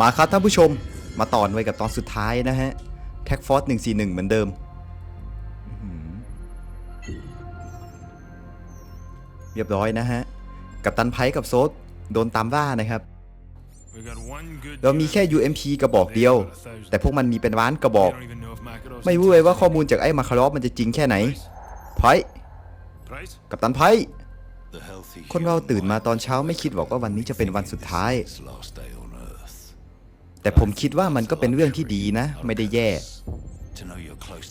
มาครับท่านผู้ชมมาต่อนไว้กับตอนสุดท้ายนะฮะแท็กฟอร์ส141เหมือนเดิม เรียบร้อยนะฮะ กับตันไพกับโซดโดนตามล่านะครับ เรามีแค่ UMP กระบอกเดียว แต่พวกมันมีเป็นล้านกระบอก ไม่รู้เลยว่าข้อมูลจากไอ้มาคารอฟมันจะจริงแค่ไหนไพกับตันไพคนเราตื่นมาตอนเช้าไม่คิดหรอกว่าวันนี้จะเป็นวันสุดท้าย แต่ผมคิดว่ามันก็เป็นเรื่องที่ดีนะ ไม่ได้แย่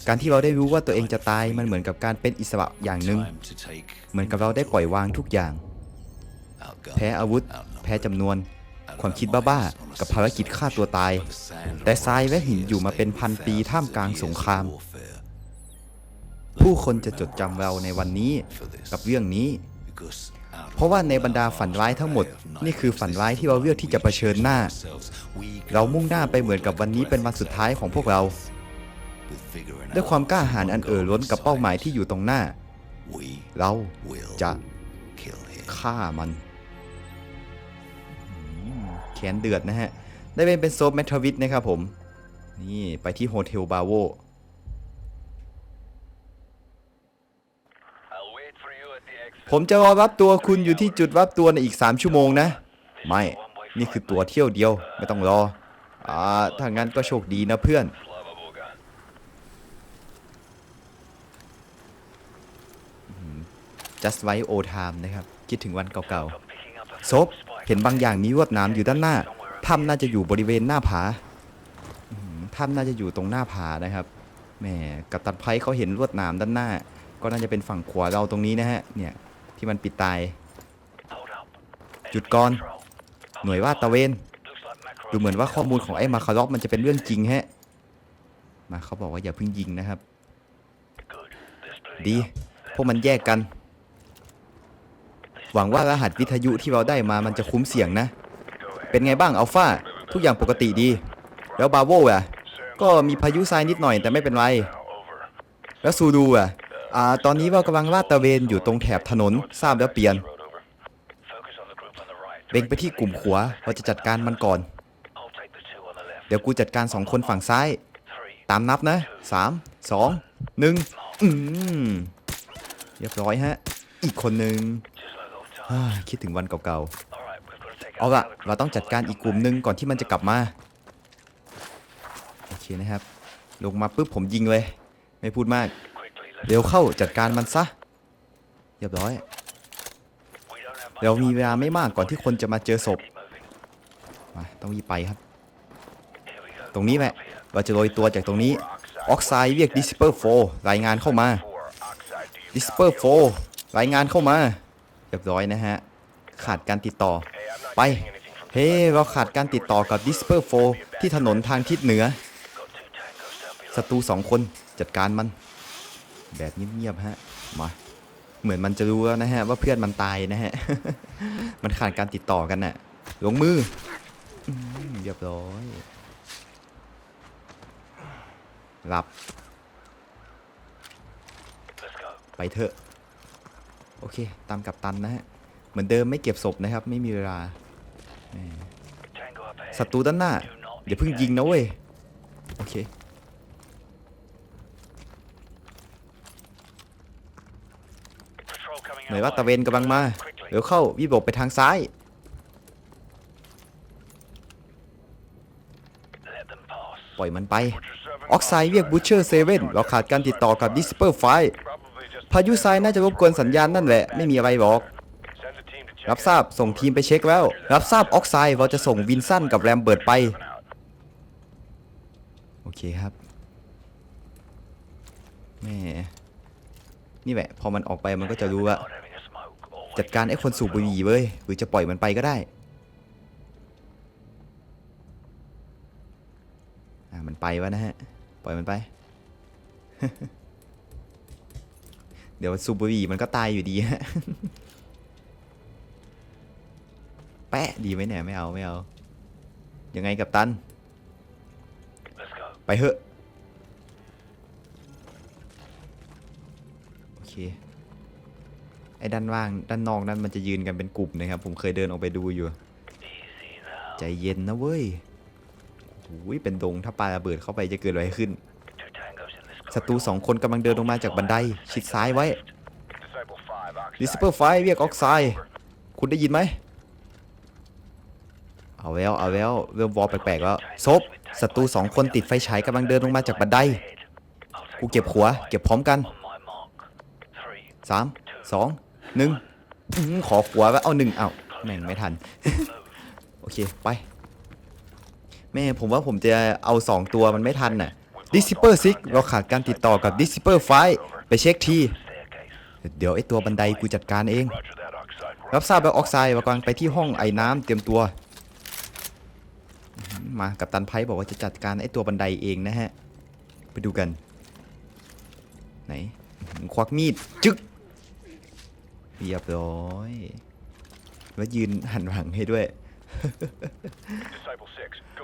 การที่เราได้รู้ว่าตัวเองจะตายมันเหมือนกับการเป็นอิสระอย่างหนึ่งเหมือนกับเราได้ปล่อยวางทุกอย่าง แพ้อาวุธ แพ้จำนวน ความคิดบ้าๆกับภารกิจฆ่าตัวตาย แต่ทรายและหินอยู่มาเป็นพันปีท่ามกลางสงคราม ผู้คนจะจดจำเราในวันนี้กับเรื่องนี้ เพราะว่าในบรรดาฝันร้ายทั้งหมด นี่คือฝันร้ายที่เราเลือกที่จะเผชิญหน้า เรามุ่งหน้าไปเหมือนกับวันนี้เป็นวันสุดท้ายของพวกเรา ด้วยความกล้าหาญอันเอ่อล้นกับเป้าหมายที่อยู่ตรงหน้า เราจะฆ่ามันแขนเดือดนะฮะ ได้เป็นเป็นโซฟเมทวิทนะครับผม นี่ไปที่โฮเทลบาโว ผมจะรอรับตัวคุณอยู่ที่จุดรับตัวในอีก 3 ชั่วโมงนะ ไม่ นี่คือตัวเที่ยวเดียว ไม่ต้องรอ อ่า ถ้างั้นก็โชคดีนะเพื่อน just right old time นะครับ คิดถึงวันเก่าๆซบเห็นบางอย่างมีลวดหนามอยู่ด้านหน้าถ้ำน่าจะอยู่บริเวณหน้าผาถ้ำน่าจะอยู่ตรงหน้าผานะครับ แหม กับตันไพเขาเห็นลวดหนามด้านหน้า ก็น่าจะเป็นฝั่งขวาเราตรงนี้นะฮะ เนี่ยที่มันปิดตาย จุดก่อน หน่วยว่าดตระเวน ดูเหมือนว่าข้อมูลของไอ้มาคารอกมันจะเป็นเรื่องจริงแฮะ มาเขาบอกว่าอย่าเพิ่งยิงนะครับ ดี พวกมันแยกกัน หวังว่ารหัสวิทยุที่เราได้มามันจะคุ้มเสี่ยงนะ เป็นไงบ้างอัลฟาทุกอย่างปกติดี แล้วบาโวอะ ก็มีพายุทรายนิดหน่อยแต่ไม่เป็นไร แล้วซูดูอะ อ่าตอนนี้เรากำลังลาดตระเวนอยู่ตรงแถบถนนทราบแล้วเปลี่ยนเล็งไปที่กลุ่มขวาเราจะจัดการมันก่อน เดี๋ยวกูจัดการสองคนฝั่งซ้าย ตามนับนะสามสองหนึ่งอืมเรียบร้อยฮะ อีกคนหนึ่งคิดถึงวันเก่าๆ เอาละเราต้องจัดการอีกกลุ่มหนึ่งก่อนที่มันจะกลับมา โอเคนะครับ ลงมาปุ๊บผมยิงเลย ไม่พูดมาก เร็วเข้าจัดการมันซะเรียบร้อย เรามีเวลาไม่มากก่อนที่คนจะมาเจอศพมาต้องรีบไปครับ ตรงนี้แหละเราจะโรยตัวจากตรงนี้ออกไซด์เรียก Disper 4รายงานเข้ามา Disper 4รายงานเข้ามาเรียบร้อยนะฮะ ขาดการติดต่อไป เฮ้เราขาดการติดต่อกับ Disper 4ที่ถนนทางทิศเหนือศัตรูสองคนจัดการมัน แบบเงียบๆฮะมาเหมือนมันจะรู้แล้วนะฮะ ว่าเพื่อนมันตายนะฮะ มันขาดการติดต่อกันน่ะ ลงมือเรียบร้อย หลับ ไปเถอะ โอเค ตามกับตันนะฮะ เหมือนเดิมไม่เก็บศพนะครับ ไม่มีเวลาศัตรูด้านหน้าอย่าเพิ่งยิงนะเว้ย โอเค หน่วยว่าตะเวนกำลังมาเดี๋ยวเข้าวิบกไปทางซ้าย ปล่อยมันไป ออกไซด์เรียกบูชเชอร์เซเว่นเราขาดการติดต่อกับดิสเปอร์ไฟพายุทรายน่าจะรบกวนสัญญาณนั่นแหละ ไม่มีอะไรหรอก รับทราบส่งทีมไปเช็คแล้ว รับทราบออกไซด์เราจะส่งวินสันกับแรมเบิร์ดไป โอเคครับแม่ นี่แหละพอมันออกไปมันก็จะรู้ว่าจัดการไอ้คนสูบบุหรี่เว้ยหรือจะปล่อยมันไปก็ได้อ่ามันไปวะนะฮะปล่อยมันไป เดี๋ยวสูบบุหรี่มันก็ตายอยู่ดีฮะแปะดีไหมเนี่ยไม่เอาไม่เอายังไงกับตัน ไปเถอะ ไอ้ด้านว่างด้านนอกนั้นมันจะยืนกันเป็นกลุ่มนะครับ ผมเคยเดินออกไปดูอยู่ ใจเย็นนะเว้ยโอ้ยเป็นดงถ้าปาระเบิดเข้าไปจะเกิดอะไรขึ้นศัตรูสองคนกำลังเดินลงมาจากบันได ชิดซ้ายไว้ดิสเปอร์ไฟเรียกออกไซด์คุณได้ยินไหมเอาแล้วเอาแล้วเริ่มวอลแปลกๆแล้วซบศัตรูสองคนติดไฟฉายกำลังเดินลงมาจากบันได กูเก็บหัว เก็บพร้อมกัน สามสองหนึ่งอื้อขอหัวไว้เอาหนึ่งเอาแม่งไม่ทัน โอเคไป แม่ผมว่าผมจะเอาสองตัวมันไม่ทันน่ะดิส p เปอร์ซิกเราขาดการติดต่อกับดิส p เปอร์ไฟไปเช็คทีเดี๋ยวไอตัวบันไดกูจัดการเอง รับทราบแล้วออกไซด์วากำลังไปที่ห้องไอ้น้ำเตรียมตัว มากับตันไพ่บอกว่าจะจัดการไอตัวบันไดเองนะฮะ ไปดูกัน ไหน ควักมีด จึ๊ก เรียบร้อย แล้วยืนหันหลังให้ด้วย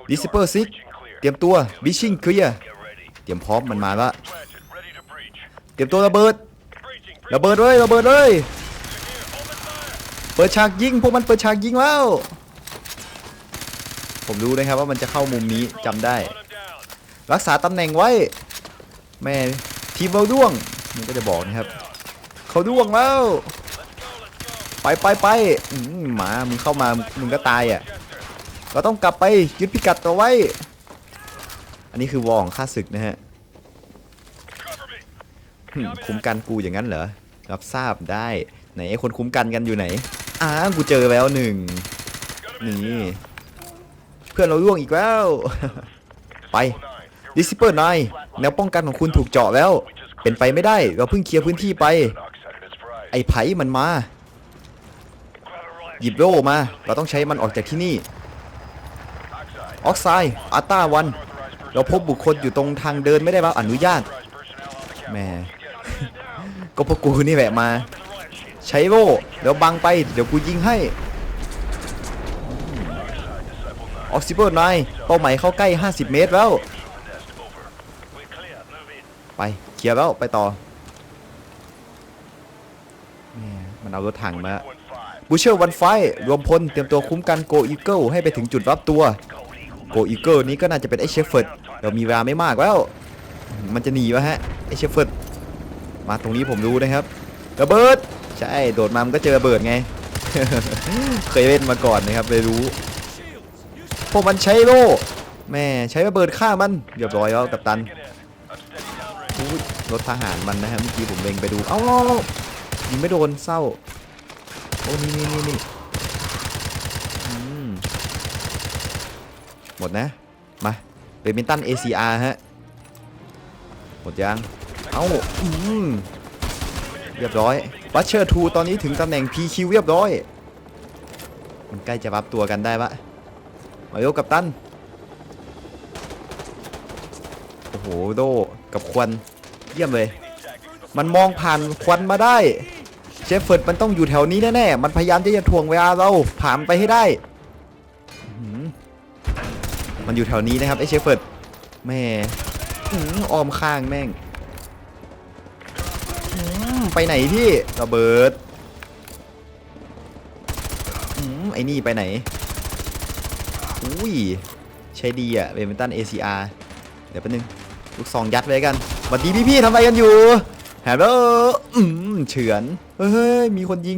ดิสเปอร์ซิกเตรียมตัวบิชิงเคลียร์เตรียมพร้อมมันมาละเตรียมตัวระเบิด ระเบิดเลยระเบิดเลย เปิดฉากยิงพวกมันเปิดฉากยิงแล้ว ผมรู้นะครับว่ามันจะเข้ามุมนี้จำได้ รักษาตำแหน่งไว้ แม่ทีมเราด้วงมันก็จะบอกนะครับ เขาด้วงแล้ว ไปไปไปหมา มึงเข้ามา มึงก็ตายอะ เราต้องกลับไปยึดพิกัดตัวไว้ อันนี้คือวอของข้าศึกนะฮะ คุ้มกันกูอย่างนั้นเหรอ รับทราบได้ ไหนไอ้คนคุ้มกันกันอยู่ไหน อ้ากูเจอแล้วหนึ่ง นี่ เพื่อนเราล่วงอีกแล้ว ไปดิสเปอร์นายแนวป้องกันของคุณถูกเจาะแล้ว เป็นไปไม่ได้ เราเพิ่งเคลียร์พื้นที่ไป ไอ้ไผ่มันมา หยิบโล่มา เราต้องใช้มันออกจากที่นี่ ออกไซด์อาต้าวัน เราพบบุคคลอยู่ตรงทางเดินไม่ได้รับอนุญาตแหม่ก็พวกกูนี่แหละมา ใช้โล่เดี๋ยวบังไป เดี๋ยวกูยิงให้ ออกซิเบิร์นายเป้าหมายเข้าใกล้ 50 เมตรแล้ว ไปเคลียร์แล้วไปต่อแหม่มันเอารถถังมา บูเชอร์วันไฟรวมพลเตรียมตัวคุ้มกันโกอีเกิลให้ไปถึงจุดรับตัว โกอีเกิลนี้ก็น่าจะเป็นไอเชฟเฟิร์ดเรามีเวลาไม่มากแล้ว มันจะหนีวะฮะไอเชฟเฟิร์ดมาตรงนี้ผมรู้นะครับระเบิดใช่โดดมามันก็เจอระเบิดไง เคยเล่นมาก่อนนะครับเลยรู้พวกมันใช้โล่แม่ใช้ระเบิดฆ่ามันเรียบร้อยแล้วกัปตันรถทหารมันนะฮะเมื่อกี้ผมเล็งไปดู เอ้ายิงไม่โดนเศร้า โอ้นี่นี่นี่นี่หมดนะ มาเบดมินตัน ACR ฮะ หมดยัง เอ้าอืมเรียบร้อยบัชเชอร์ทูตอนนี้ถึงตำแหน่ง PQ เรียบร้อย มันใกล้จะรับตัวกันได้ปะมาโยกับตัน โอ้โห โดกับควัน เยี่ยมเลย มันมองผ่านควันมาได้ ฟเฟิร์ดมันต้องอยู่แถวนี้แน่ๆ มันพยายามที่จะทวงเวลาเราผ่านไปให้ได้ มันอยู่แถวนี้นะครับไอเชฟเฟิร์ดแม่อ้อมข้างแม่ง ไปไหนพี่ระเบิดอื้อไอ้นี่ไปไหน อุ้ย ใช้ดีอะเบมินตัน ACR เดี๋ยวแป๊บนึง ลูกซองยัดไว้กันสวัสดีพี่ๆทำอะไรกันอยู่ ฮัลโหลอืมเฉือนเฮ้ยมีคนยิง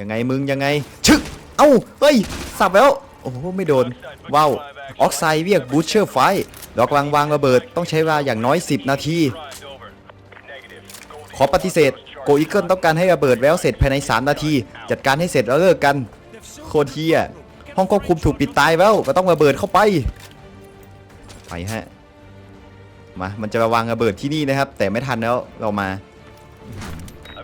ยังไงมึงยังไง ชึก เอ้า เฮ้ย สับแล้ว โอ้โห ไม่โดน ว้าว ออกไซด์เรียกบูชเชอร์ไฟเรากลังวางระเบิด ต้องใช้เวลาอย่างน้อย 10 นาที ขอปฏิเสธ โกอีเกิลต้องการให้ระเบิดแล้วเสร็จภายใน 3 นาที จัดการให้เสร็จแล้วเลิกกัน โคตรเฮียห้องควบคุมถูกปิดตายแล้วก็ต้องระเบิดเข้าไป ไปฮะ มามันจะมาวางระเบิดที่นี่นะครับ แต่ไม่ทันแล้วเรามา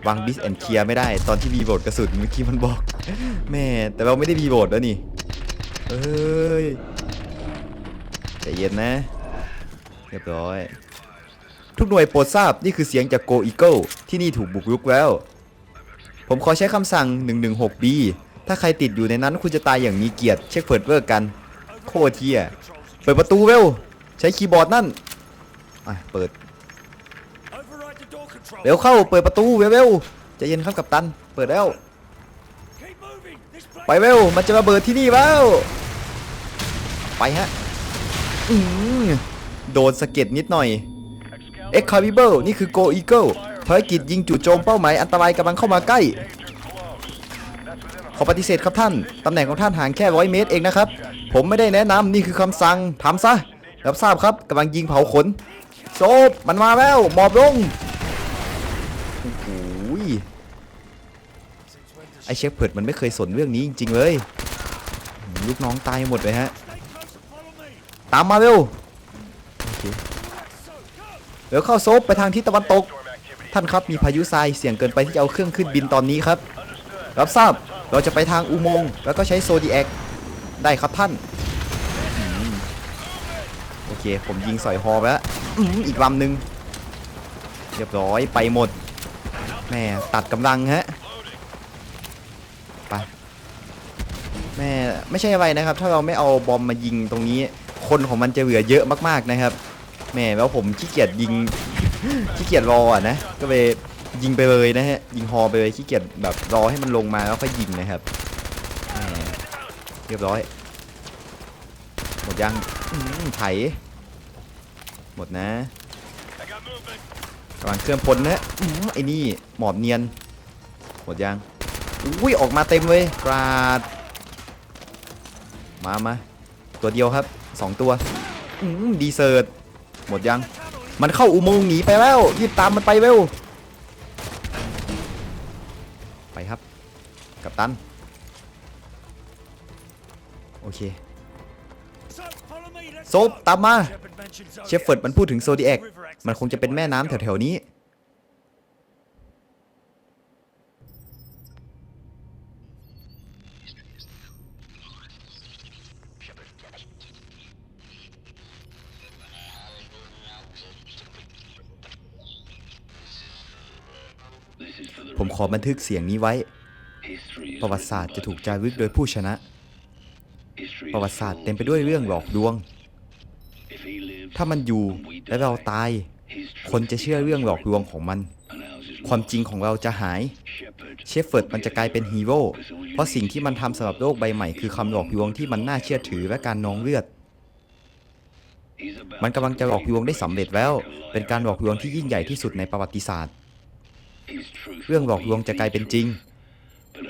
วางบิสแอนเคียไม่ได้ ตอนที่มีโบดกระสุนเมื่อกี้มันบอก แม่แต่เราไม่ได้มีโบดแล้วนี่เอ้ยใจเย็นนะ เรียบร้อย ทุกหน่วยโปรดทราบนี่คือเสียงจากโกอีเกิลที่นี่ถูกบุกรุกแล้ว ผมขอใช้คำสั่ง 116B ถ้าใครติดอยู่ในนั้นคุณจะตายอย่างมีเกียรติเช็คเฟิร์ดเวอร์กัน โคเทีย เปิดประตูเร็ว ใช้คีย์บอร์ดนั่น อะเปิด เร็วเข้าเปิดประตูเร็วๆใจเย็นครับกับตัน เปิดแล้ว ไปเร็วมันจะระเบิดที่นี่แล้วไปฮะอืมโดนสะเก็ดนิดหน่อยเอ็กคาริเบิลนี่คือ Go Eagle ภารกิจยิงจู่โจมเป้าหมายอันตรายกำลังเข้ามาใกล้ ขอปฏิเสธครับท่าน ตำแหน่งของท่านห่างแค่ร้อยเมตรเองนะครับ ผมไม่ได้แนะนำนี่คือคำสั่งทำซะ รับทราบครับกำลังยิงเผาขน โซบมันมาแล้วหมอบลงโอ้โหยไอเชฟเพิร์ดมันไม่เคยสนเรื่องนี้จริง ๆ เลย ลูกน้องตายหมดเลยฮะ ตามมาเร็วเดี๋ยวเข้าโซบไปทางทิศตะวันตก ท่านครับมีพายุทรายเสี่ยงเกินไปที่จะเอาเครื่องขึ้นบินตอนนี้ครับ รับทราบเราจะไปทางอุโมงค์แล้วก็ใช้โซดีแอคได้ครับท่าน โอเค ผมยิงสอยฮอไปแล้ว อืมอีกลำหนึ่งเรียบร้อยไปหมดแม่ตัดกำลังฮะไปแม่ไม่ใช่อะไรนะครับ ถ้าเราไม่เอาบอมมายิงตรงนี้ คนของมันจะเหลือเยอะมากๆนะครับแม่แล้วผมขี้เกียจยิงขี้เกียจรออะนะก็ไปยิงไปเลยนะฮะยิงฮอไปเลยขี้เกียจแบบรอให้มันลงมาแล้วค่อยยิงนะครับเรียบร้อยหมดยังไถ หมดนะกำลังเคลื่อนพลนะอืมไอ้นี่หมอบเนียน หมดยังอุ้ยออกมาเต็มเลยกราดมามาตัวเดียวครับสองตัวอืมดีเซิร์ตหมดยัง มันเข้าอุโมงค์หนีไปแล้วรีบตามมันไปเร็วไปครับ กับตัน โอเค โซบตามมา เชฟเฟิร์ดมันพูดถึงโซดีแอคมันคงจะเป็นแม่น้ำแถวๆนี้ ผมขอบันทึกเสียงนี้ไว้ ประวัติศาสตร์จะถูกจารึกโดยผู้ชนะ ประวัติศาสตร์เต็มไปด้วยเรื่องหลอกลวง ถ้ามันอยู่และเราตาย คนจะเชื่อเรื่องหลอกลวงของมัน ความจริงของเราจะหาย เชฟเฟิร์ดมันจะกลายเป็นฮีโร่ เพราะสิ่งที่มันทำสำหรับโลกใบใหม่คือคำหลอกลวงที่มันน่าเชื่อถือและการนองเลือด มันกำลังจะหลอกลวงได้สำเร็จแล้ว เป็นการหลอกลวงที่ยิ่งใหญ่ที่สุดในประวัติศาสตร์ เรื่องหลอกลวงจะกลายเป็นจริง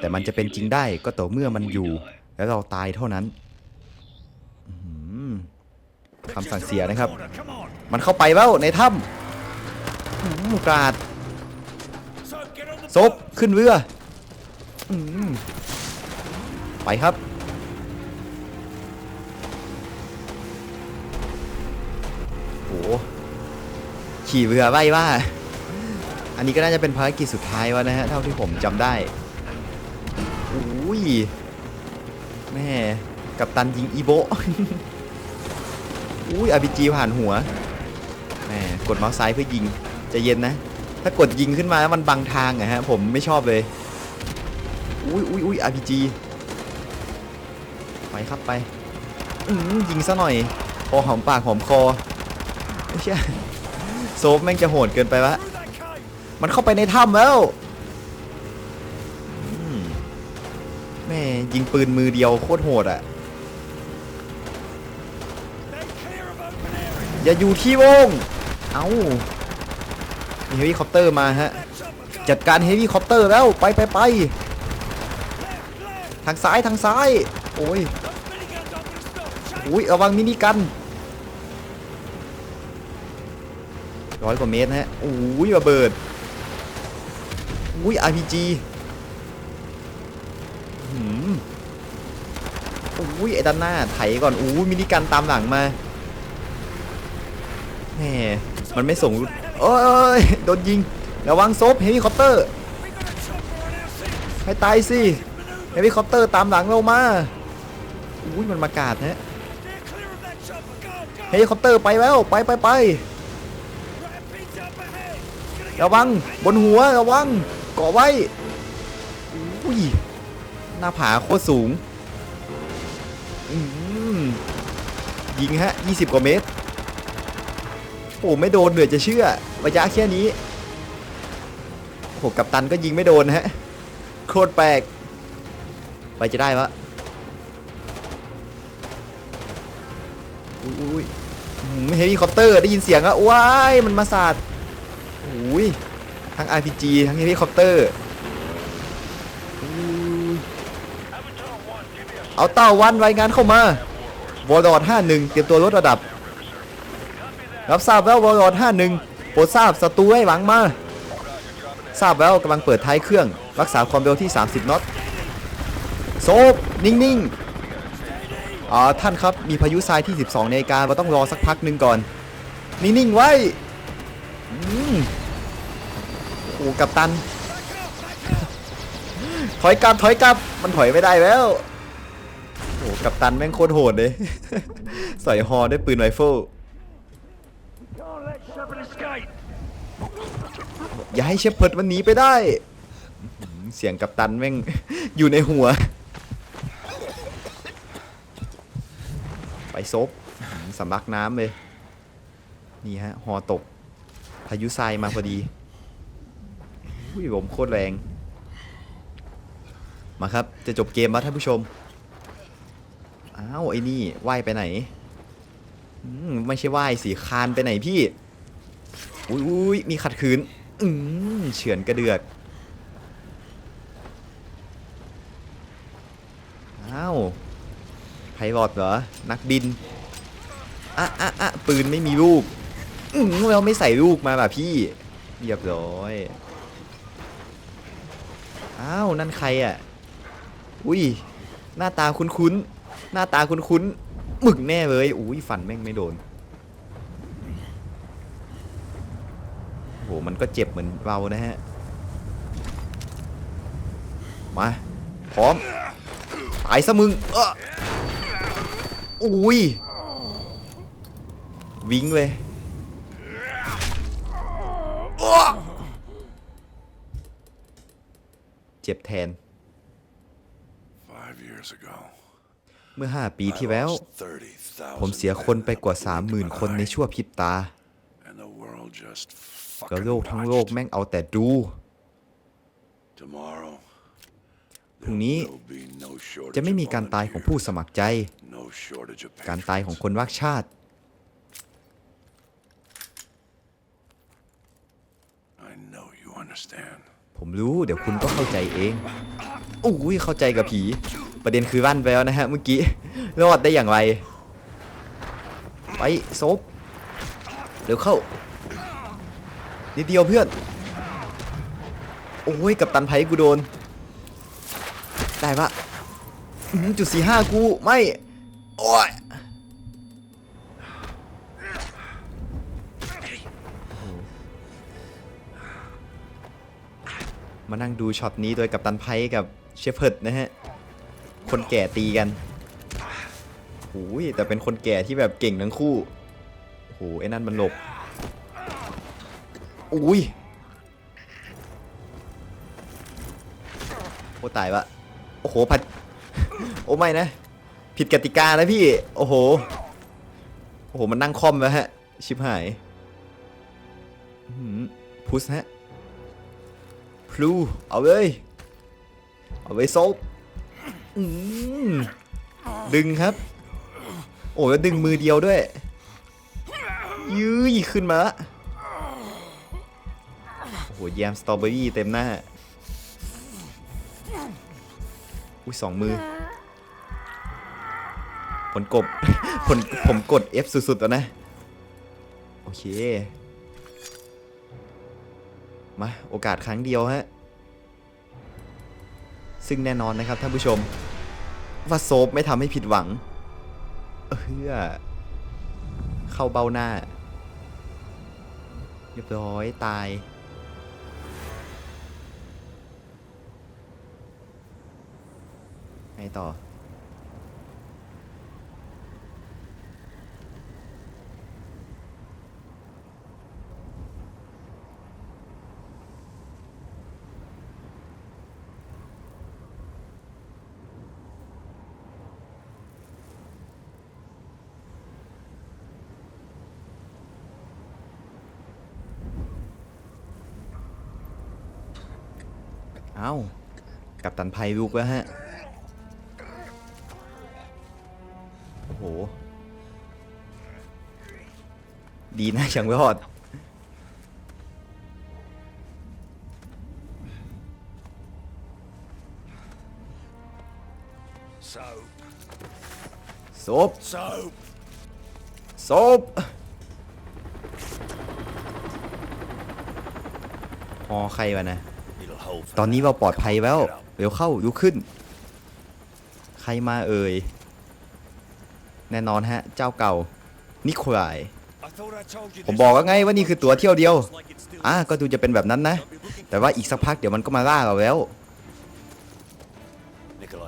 แต่มันจะเป็นจริงได้ก็ต่อเมื่อมันอยู่ และเราตายเท่านั้น คำสั่งเสียนะครับ มันเข้าไปแล้วในถ้ำกราดซบขึ้นเรืออไปครับโหขี่เรือไล่ว่า อันนี้ก็น่าจะเป็นภารกิจสุดท้ายวะนะฮะ เท่าที่ผมจำได้อุ้ยแม่กับตันยิงอีโบ อุ้ยอาร์พีจีผ่านหัวแม่กดเมาส์ซ้ายเพื่อยิงจะเย็นนะ ถ้ากดยิงขึ้นมาแล้วมันบังทางอะฮะผมไม่ชอบเลย อุ้ยอุ้ยอุ้ยอาร์พีจีไปครับไปยิงซะหน่อยพอหอมปากหอมคอไม่ใช่โซฟแม่งจะโหดเกินไปวะมันเข้าไปในถ้ำแล้วแม่ยิงปืนมือเดียวโคตรโหดอะ่ะ อย่าอยู่ที่วง เอามีเฮลิคอปเตอร์มาฮะ จัดการเฮลิคอปเตอร์แล้วไปไปไป ทางซ้ายทางซ้าย โอ้ยอุ้ยระวังมินิกันร้อยกว่าเมตรฮะโอ้ยระเบิดอุ้ย RPG หืมอุ้ยไอ้ด้านหน้าไถก่อนอุ้ยมินิกันตามหลังมา มมันไม่ส่งโอ้ยโดนยิง ระวังซบเฮลิคอปเตอร์ ให้ตายสิ เฮลิคอปเตอร์ตามหลังเรามา อุ้ยมันมากาดฮะเฮลิคอปเตอร์ไปแล้วไปไปไประวังบนหัวระวังเกาะไว้อุ้ยหน้าผาโคตรสูงยิงฮะ 20 กว่าเมตร โอ้ไม่โดนเหนือจะเชื่อระยะแค่นี้โอ้กับตันก็ยิงไม่โดนฮะโคตรแปลกไปจะได้ปะอุ้ยอุ้ยเฮลิคอปเตอร์ได้ยินเสียงอะว้ายมันมาสาดอุ้ยทั้ง RPG ทั้งเฮลิคอปเตอร์เอาเต้าวันรายงานเข้ามาวอร์ดอด51 เตรียมตัวลดระดับ รับทราบแล้ววอร์ดอด51โปรดทราบศัตรูให้หลังมา ทราบแล้วกำลังเปิดท้ายเครื่อง รักษาความเร็วที่ 30 น็อตโซบนิ่งๆอ่าท่านครับมีพายุทรายที่ 12นกาเราต้องรอสักพักหนึ่งก่อน นิ่งๆไว้อืมโอ้กัปตัน ถอยกลับถอยกลับ มันถอยไม่ได้แล้วโอ้กัปตันแม่งโคตรโหดเลย ใส่ฮอด้วยปืนไรเฟิล อย่าให้เชฟเพิร์ดมันหนีไปได้เสียงกัปตันแม่งอยู่ในหัว ไปซบสำลักน้ำเลย นี่ฮะ หอตก พายุทรายมาพอดีอุ้ยลมโคตรแรง มาครับ จะจบเกมแล้วท่านผู้ชม อ้าว ไอ้นี่ว่ายไปไหนอืมไม่ใช่ว่ายสิคานไปไหนพี่ อุ้ยอุ้ยมีขัดขืน อืมเฉือนกระเดือกอ้าวไพลอตเหรอ นักบินอะอะอะปืนไม่มีลูกอืมเราไม่ใส่ลูกมาแบบพี่เรียบร้อยอ้าวนั่นใครอะอุ้ยหน้าตาคุ้นๆหน้าตาคุ้นๆมึกแน่เลยอุ้ยฟันแม่งไม่โดน โอ้โห มันก็เจ็บเหมือนเรานะฮะ มา พร้อม ตายซะมึง เอออุ้ย วิงเลยอ้อเจ็บแทน Five years ago, เมื่อ 5 ปีที่แล้ว30,000ผมเสียคนไปกว่า 30,000 คนในชั่วพริบตา And the world just แล้ว fucking โลกทั้งโลก watched. แม่งเอาแต่ดู Tomorrow, พรุ่งนี้ there'll be no shortage จะไม่มีการตายของผู้สมัครใจ No shortage of การตายของคนรักชาติ I know you understand. ผมรู้เดี๋ยวคุณก็เข้าใจเองอุ้ยเข้าใจกับผี ประเด็นคือรั่นไปแล้วนะฮะเมื่อกี้ รอดได้อย่างไร ไปซบเดี๋ยวเข้า นิดเดียวเพื่อน โอ้ยกับตันไพกูโดน ได้ปะจุดสี่ห้ากู ไม่ โอ้ยมานั่งดูช็อตนี้โดยกับตันไพกับเชฟเพิร์ดนะฮะ คนแก่ตีกันโอ้ยแต่เป็นคนแก่ที่แบบเก่งทั้งคู่โอ้โหไอ้นั่นมันหลบ อุ้ยโอ้ตายวะโอ้โหพัดโอ้ไม่นะ ผิดกติกานะพี่ โอ้โห โอ้โห มันนั่งคอมแล้วฮะ ชิบหายพุชฮะพลูเอาเลยเอาไปซบอืมดึงครับ โอ้แล้วดึงมือเดียวด้วย ยื้อขึ้นมาละ หแยมสตรอเบอรี่เต็มหน้า อุ้ยสองมือ ผลกบ ผลผมกด F สุดๆแล้วนะ โอเค มา โอกาสครั้งเดียวฮะ ซึ่งแน่นอนนะครับท่านผู้ชม ว่าโซฟไม่ทำให้ผิดหวังเออเข้าเบ้าหน้า เรียบร้อยตาย ไงต่อ เอ้า กับตันไพลุกแล้วฮะ ดีนะยังไม่รอด Soap. โซบ Soap. โซบพอใครวะนะ It'll hold for ตอนนี้เราปลอดภัยแล้ว เร็วเข้าลุกขึ้น ใครมาเอ่ย แน่นอนฮะ เจ้าเก่า นิโคลาย ผมบอกแล้วไงว่านี่คือตั๋วเที่ยวเดียว อะก็ดูจะเป็นแบบนั้นนะ แต่ว่าอีกสักพักเดี๋ยวมันก็มาล่าเราแล้ว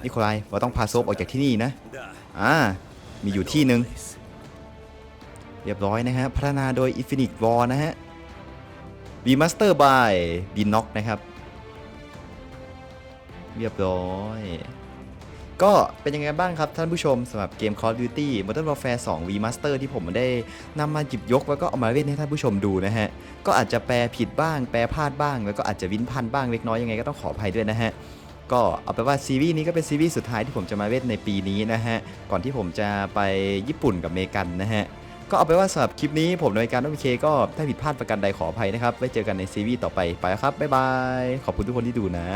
นิโคลายเราต้องพาโซบออกจากที่นี่นะ อ่า มีอยู่ที่หนึ่งเรียบร้อยนะฮะ พัฒนาโดย Infinite War นะฮะ Remaster by b i n o c นะครับ เรียบร้อย ก็เป็นยังไงบ้างครับท่านผู้ชมสำหรับเกม Call of Duty Modern Warfare 2 Remaster ที่ผมได้นำมาหยิบยกแล้วก็เอามาเล่นให้ท่านผู้ชมดูนะฮะ ก็อาจจะแปลผิดบ้าง แปลพลาดบ้าง แล้วก็อาจจะวินพันบ้างเล็กน้อยยังไงก็ต้องขออภัยด้วยนะฮะ ก็เอาไปว่าซีรีส์นี้ก็เป็นซีรีส์สุดท้ายที่ผมจะมาเล่นในปีนี้นะฮะ ก่อนที่ผมจะไปญี่ปุ่นกับเมกันนะฮะ ก็เอาไปว่าสำหรับคลิปนี้ผมในรายการโอเคก็ถ้าผิดพลาดประการใดขออภัยนะครับ ไว้เจอกันในซีรีส์ต่อไปไปแล้วครับบ๊ายบายขอบคุณทุกคนที่ดูนะ